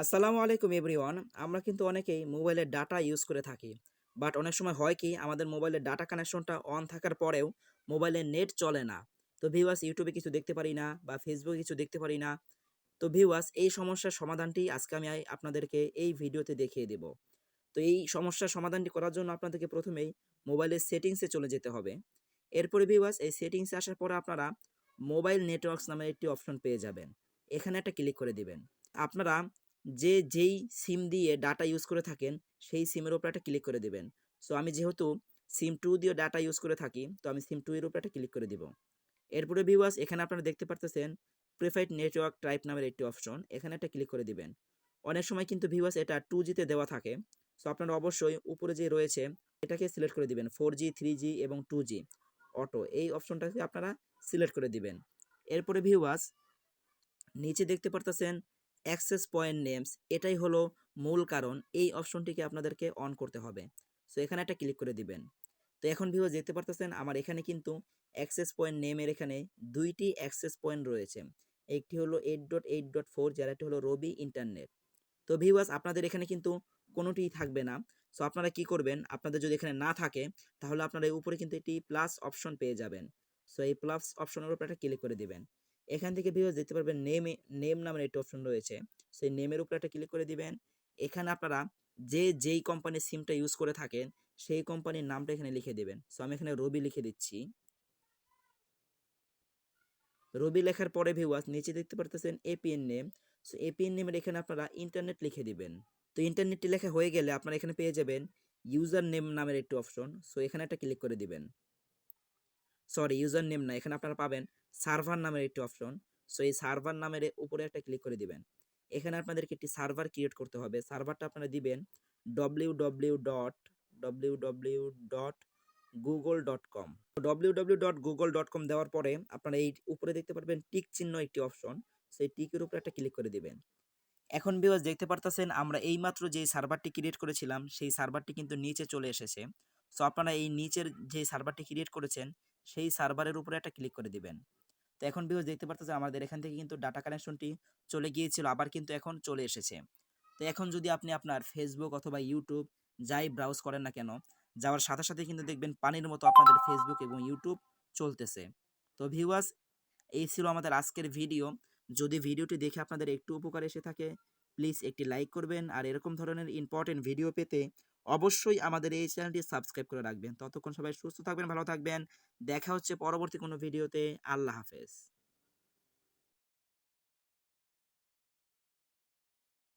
আসসালামু আলাইকুম এভরিওয়ান। আমরা কিন্তু অনেকেই মোবাইলের ডাটা ইউজ করে থাকি। বাট অনেক সময় হয় কি, আমাদের মোবাইলের ডাটা কানেকশনটা অন থাকার পরেও মোবাইলের নেট চলে না। তো ভিউয়ার্স, ইউটিউবে কিছু দেখতে পারি না বা ফেসবুকে কিছু দেখতে পারি না। তো ভিউয়ার্স, এই সমস্যার সমাধানটি আজকে আমি আপনাদেরকে এই ভিডিওতে দেখিয়ে দেব। তো এই সমস্যার সমাধানটি করার জন্য আপনাদেরকে প্রথমেই মোবাইলের সেটিংসে চলে যেতে হবে। এরপরে ভিউয়ার্স, এই সেটিংসে আসার পরে আপনারা মোবাইল নেটওয়ার্কস নামে একটি অপশন পেয়ে যাবেন। এখানে একটা ক্লিক করে দিবেন। আপনারা যে যেই সিম দিয়ে ডাটা ইউজ করে থাকেন, সেই সিমের উপর একটা ক্লিক করে দিবেন। সো আমি যেহেতু সিম টু দিয়ে ডাটা ইউজ করে থাকি, তো আমি সিম টু এর উপর একটা ক্লিক করে দিব। এরপরে ভিউয়ার্স এখানে আপনারা দেখতে পারতেছেন প্রিফাইড নেটওয়ার্ক টাইপ নামের একটি অপশন এখানে একটা ক্লিক করে দিবেন। অনেক সময় কিন্তু ভিউয়ার্স এটা টু জিতে দেওয়া থাকে সো আপনারা অবশ্যই উপরে যে রয়েছে, এটাকে সিলেক্ট করে দিবেন ফোর জি থ্রি জি এবং টু জি অটো এই অপশনটাকে আপনারা সিলেক্ট করে দিবেন। এরপরে ভিউয়ার্স নিচে দেখতে পারতেছেন অ্যাক্সেস পয়েন্ট নেমস এটাই হলো মূল কারণ। এই অপশনটিকে আপনাদেরকে অন করতে হবে। সো এখানে একটা ক্লিক করে দিবেন। তো এখন ভিউয়ার্স দেখতে পারতেছেন, আমার এখানে কিন্তু অ্যাক্সেস পয়েন্ট নেমের এখানে দুইটি অ্যাক্সেস পয়েন্ট রয়েছে। একটি হলো eight dot eight dot four যার একটি হলো রবি ইন্টারনেট তো ভিউয়ার্স আপনাদের এখানে কিন্তু কোনোটিই থাকবে না। সো আপনারা কি করবেন, আপনাদের যদি এখানে না থাকে, তাহলে আপনারা এই উপরে কিন্তু একটি প্লাস অপশন পেয়ে যাবেন। সো এই প্লাস অপশনের উপর একটা ক্লিক করে দিবেন। এখান থেকে ভিউয়ার্স দেখতে পারবেন নেম নেম নামের একটি অপশন রয়েছে। সেই নেমের উপর একটা ক্লিক করে দিবেন। এখানে আপনারা যে, যেই কোম্পানির সিমটা ইউজ করে থাকেন, সেই কোম্পানির নামটা এখানে লিখে দিবেন। সো আমি এখানে রবি লিখে দিচ্ছি। রবি লেখার পরে ভিউয়ার্স নিচে দেখতে পারতেছেন এপিএন নেম সো এপিএন নেমের এখানে আপনারা ইন্টারনেট লিখে দিবেন। তো ইন্টারনেটটি লেখা হয়ে গেলে আপনারা এখানে পেয়ে যাবেন ইউজার নেম নামের একটি অপশন সো এখানে একটা ক্লিক করে দিবেন। সরি ইউজার নেম না, এখানে আপনারা পাবেন সার্ভার নামের একটি অপশন সো এই সার্ভার নামের উপরে একটা ক্লিক করে দিবেন। এখানে আপনাদেরকে একটি সার্ভার ক্রিয়েট করতে হবে। সার্ভারটা আপনারা দিবেন W W dot W W dot Google dot com W W dot Google dot com দেওয়ার পরে আপনারা এই উপরে দেখতে পারবেন টিক চিহ্ন একটি অপশন সেই টিকের উপরে একটা ক্লিক করে দিবেন। এখন বিওয়াজ দেখতে পারতেছেন, আমরা এইমাত্র যেই সার্ভারটি ক্রিয়েট করেছিলাম, সেই সার্ভারটি কিন্তু নিচে চলে এসেছে। সো আপনারা এই নিচের যে সার্ভারটি ক্রিয়েট করেছেন সেই সার্ভারের উপরে একটা ক্লিক করে দিবেন। তো এখন বিওয়াজ দেখতে পারতেছেন আমাদের এখান থেকে কিন্তু ডাটা কানেকশনটি চলে গিয়েছিল, আবার কিন্তু এখন চলে এসেছে। তো এখন যদি আপনি আপনার ফেসবুক অথবা ইউটিউব যাই ব্রাউজ করেন না কেন, যাওয়ার সাথে সাথে কিন্তু দেখবেন পানির মতো আপনাদের ফেসবুক এবং ইউটিউব চলতেছে। তো ভিউয়ার্স এই ছিল আমাদের আজকের ভিডিও যদি ভিডিওটি দেখে আপনাদের একটু উপকার এসে থাকে প্লিজ একটি লাইক করবেন। আর এরকম ধরনের ইম্পর্টেন্ট ভিডিও পেতে অবশ্যই আমাদের এই চ্যানেলটি সাবস্ক্রাইব করে রাখবেন। ততক্ষণ সবাই সুস্থ থাকবেন, ভালো থাকবেন। দেখা হচ্ছে পরবর্তী কোনো ভিডিওতে। আল্লাহ হাফেজ।